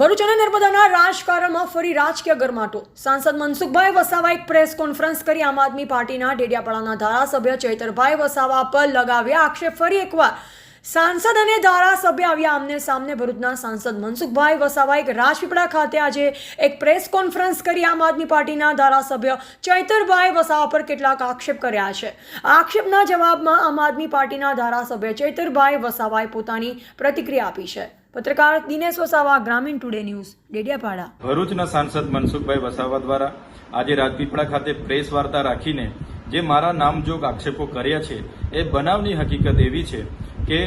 ભરૂચ અને નર્મદાના રાજકારણમાં ફરી રાજકીય ગરમાટો. સાંસદ મનસુખભાઈ વસાવા એક પ્રેસ કોન્ફરન્સ કરી આમ આદમી પાર્ટીના ડેડિયાપાડાના ધારાસભ્ય ચૈતરભાઈ વસાવા પર લગાવ્યા આક્ષેપ. ફરી એકવાર સાંસદ અને ધારાસભ્ય આવ્યા આમને સામને ભરૂચના સાંસદ મનસુખભાઈ વસાવા એક રાજપીપળા ખાતે આજે એક પ્રેસ કોન્ફરન્સ કરી આમ આદમી પાર્ટીના ધારાસભ્ય ચૈતરભાઈ વસાવા પર કેટલાક આક્ષેપ કર્યા છે. આક્ષેપના જવાબમાં આમ આદમી પાર્ટીના ધારાસભ્ય ચૈતરભાઈ વસાવાએ પોતાની પ્રતિક્રિયા આપી છે. પત્રકાર દિનેશ વસાવા, ગ્રામીણ ટુડે ન્યૂઝ, ડેડિયાપાડા. ભરૂચના સાંસદ મનસુખભાઈ વસાવા દ્વારા આજે રાજપીપળા ખાતે પ્રેસ વાર્તા રાખીને જે મારા નામજોગ આક્ષેપો કર્યા છે, એ બનાવની હકીકત એવી છે કે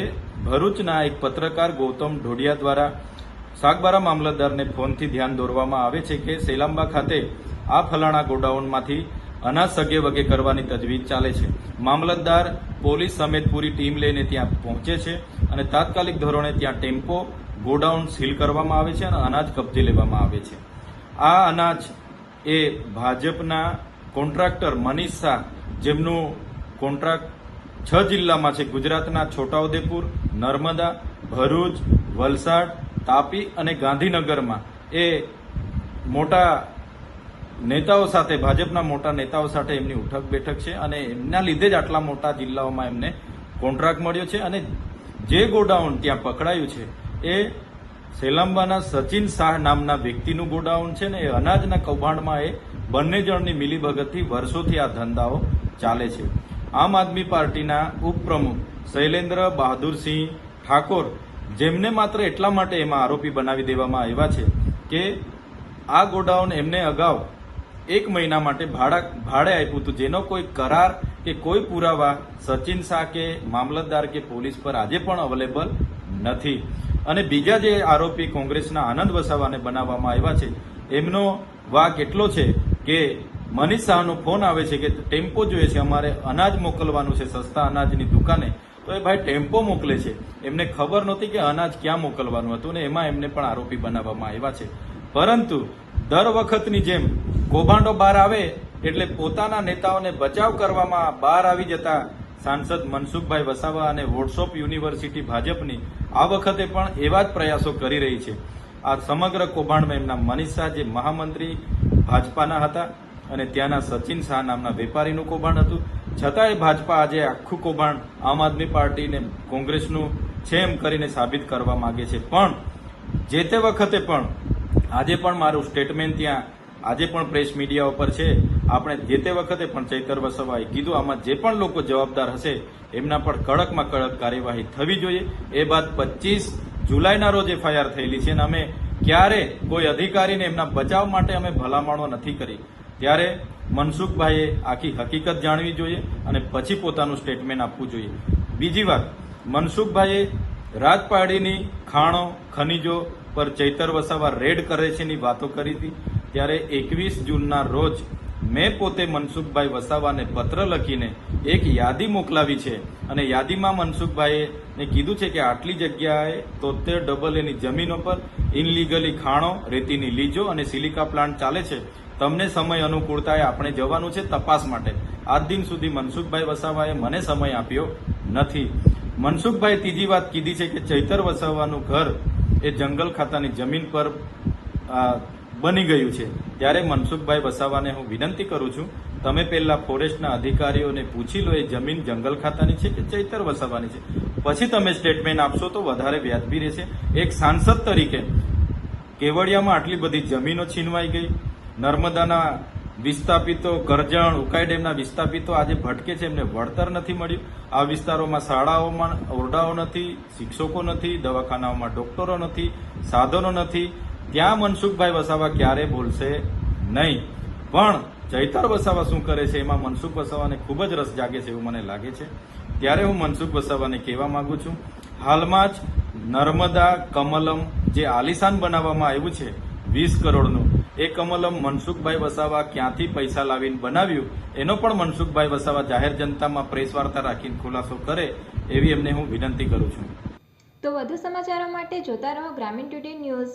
ભરૂચના એક પત્રકાર ગૌતમ ઢોડિયા દ્વારા સાગબારા મામલતદારને ફોનથી ધ્યાન દોરવામાં આવે છે કે સેલાંબા ખાતે આ ફલાણા ગોડાઉનમાંથી અનાજ સગે વગે કરવાની તજવીજ ચાલે છે. મામલતદાર પોલીસ સમેત પૂરી ટીમ લઈને ત્યાં પહોંચે છે. અને તાત્કાલિક ધોરણે ત્યાં ટેમ્પો, ગોડાઉન સીલ કરવામાં આવે છે અને અનાજ કબજે લેવામાં આવે છે. આ અનાજ એ ભાજપના કોન્ટ્રાક્ટર મનીષ શાહ, જેમનું કોન્ટ્રાક્ટ છ જિલ્લામાં છે. ગુજરાતના છોટાઉદેપુર, નર્મદા, ભરૂચ, વલસાડ, તાપી અને ગાંધીનગરમાં. એ મોટા નેતાઓ સાથે, ભાજપના મોટા નેતાઓ સાથે એમની ઉઠક બેઠક છે અને એમના લીધે જ આટલા મોટા જિલ્લાઓમાં એમને કોન્ટ્રાક્ટ મળ્યો છે અને જે ગોડાઉન ત્યાં પકડાયું છે, એ સેલાંબાના સચિન શાહ નામના વ્યક્તિનું ગોડાઉન છે ને એ અનાજના કૌભાંડમાં એ બંને જણની મિલીભગતથી વર્ષોથી આ ધંધાઓ ચાલે છે. આમ આદમી પાર્ટીના ઉપપ્રમુખ શૈલેન્દ્ર બહાદુરસિંહ ઠાકોર, જેમને માત્ર એટલા માટે એમાં આરોપી બનાવી દેવામાં આવ્યા છે કે આ ગોડાઉન એમને અગાઉ એક મહિના માટે ભાડા, ભાડે આપ્યું હતું, જેનો કોઈ કરાર કે કોઈ પુરાવા સચિન શાહ કે મામલતદાર કે પોલીસ પર આજે પણ અવેલેબલ નથી. અને બીજા જે આરોપી કોંગ્રેસના આનંદ વસાવાને બનાવવામાં આવ્યા છે, એમનો વાક એટલો છે કે મનીષ શાહનો ફોન આવે છે કે ટેમ્પો જોઈએ છે, અમારે અનાજ મોકલવાનું છે, સસ્તા અનાજની દુકાને. તો એ ભાઈ ટેમ્પો મોકલે છે. એમને ખબર નહોતી કે અનાજ ક્યાં મોકલવાનું હતું ને એમાં એમને પણ આરોપી બનાવવામાં આવ્યા છે. પરંતુ દર વખતની જેમ કૌભાંડો બહાર આવે એટલે પોતાના નેતાઓને બચાવ કરવામાં બહાર આવી જતા સાંસદ મનસુખભાઈ વસાવા અને વોટ્સઅપ યુનિવર્સિટી ભાજપની આ વખતે પણ એવા જ પ્રયાસો કરી રહી છે. આ સમગ્ર કૌભાંડમાં એમના મનીષ શાહ, જે મહામંત્રી ભાજપાના હતા, અને ત્યાંના સચિન શાહ નામના વેપારીનું કૌભાંડ હતું. છતાંય ભાજપા આજે આખું કૌભાંડ આમ આદમી પાર્ટીને કોંગ્રેસનું છે એમ કરીને સાબિત કરવા માંગે છે. પણ, જે તે વખતે પણ, આજે પણ મારું સ્ટેટમેન્ટ ત્યાં આજે પણ પ્રેસ મીડિયા ઉપર છે. આપણે જે તે વખતે પણ ચૈતર વસાવાએ કીધું, આમાં જે પણ લોકો જવાબદાર હશે, એમના પર કડકમાં કડક કાર્યવાહી થવી જોઈએ. એ બાદ પચીસ જુલાઈના રોજ એફઆઈઆર થયેલી છે અને અમે ક્યારે કોઈ અધિકારીને એમના બચાવ માટે અમે ભલામણો નથી કરી. ત્યારે મનસુખભાઈએ આખી હકીકત જાણવી જોઈએ અને પછી પોતાનું સ્ટેટમેન્ટ આપવું જોઈએ. બીજી વાત, મનસુખભાઈએ રાજપાડીની ખાણો, ખનીજો પર ચૈતર વસાવા રેડ કરે છે ની વાતો કરી હતી. ત્યારે એકવીસ જૂનના રોજ મેં પોતે મનસુખભાઈ વસાવાને પત્ર લખીને એક યાદી મોકલાવી છે. અને યાદીમાં મનસુખભાઈએ કીધું છે કે આટલી જગ્યાએ તોતેર ડબલ એની જમીનો પર ઇનલીગલી ખાણો, રેતીની લીજો અને સિલિકા પ્લાન્ટ ચાલે છે. તમને સમય અનુકૂળતાએ આપણે જવાનું છે તપાસ માટે. આજ દિન સુધી મનસુખભાઈ વસાવાએ મને સમય આપ્યો નથી. મનસુખભાઈ ત્રીજી વાત કીધી છે કે ચૈતર વસાવાનું ઘર એ જંગલ ખાતાની જમીન પર બની ગયું છે. ત્યારે મનસુખભાઈ વસાવાને હું વિનંતી કરું છું, તમે પહેલા ફોરેસ્ટના અધિકારીઓને પૂછી લો, એ જમીન જંગલ ખાતાની છે કે ચૈતર વસાવાની છે? પછી તમે સ્ટેટમેન્ટ આપશો તો વધારે વ્યાજબી રહેશે. એક સાંસદ તરીકે કેવડિયામાં આટલી બધી જમીનો છીનવાઈ ગઈ. નર્મદાના વિસ્થાપિતો, કરજણ, ઉકાઈ ડેમના વિસ્થાપિતો આજે ભટકે છે, એમને વળતર નથી મળ્યું. આ વિસ્તારોમાં શાળાઓમાં ઓરડાઓ નથી, શિક્ષકો નથી, દવાખાનાઓમાં ડોક્ટરો નથી, સાધનો નથી. ત્યાં મનસુખભાઈ વસાવા ક્યારે બોલશે નહીં. પણ ચૈતર વસાવા શું કરે છે એમાં મનસુખ વસાવાને ખૂબ જ રસ જાગે છે એવું મને લાગે છે. ત્યારે હું મનસુખ વસાવાને કહેવા માંગુ છું, હાલમાં જ નર્મદા કમલમ જે આલિશાન બનાવવામાં આવ્યું છે, વીસ કરોડનું, એ કમલમ મનસુખભાઈ વસાવા ક્યાંથી પૈસા લાવીને બનાવ્યું, એનો પણ મનસુખભાઈ વસાવા જાહેર જનતામાં પ્રેસ વાર્તા રાખીને ખુલાસો કરે, એવી એમને હું વિનંતી કરું છું. તો વધુ સમાચારો માટે જોતા રહો Gramin today news.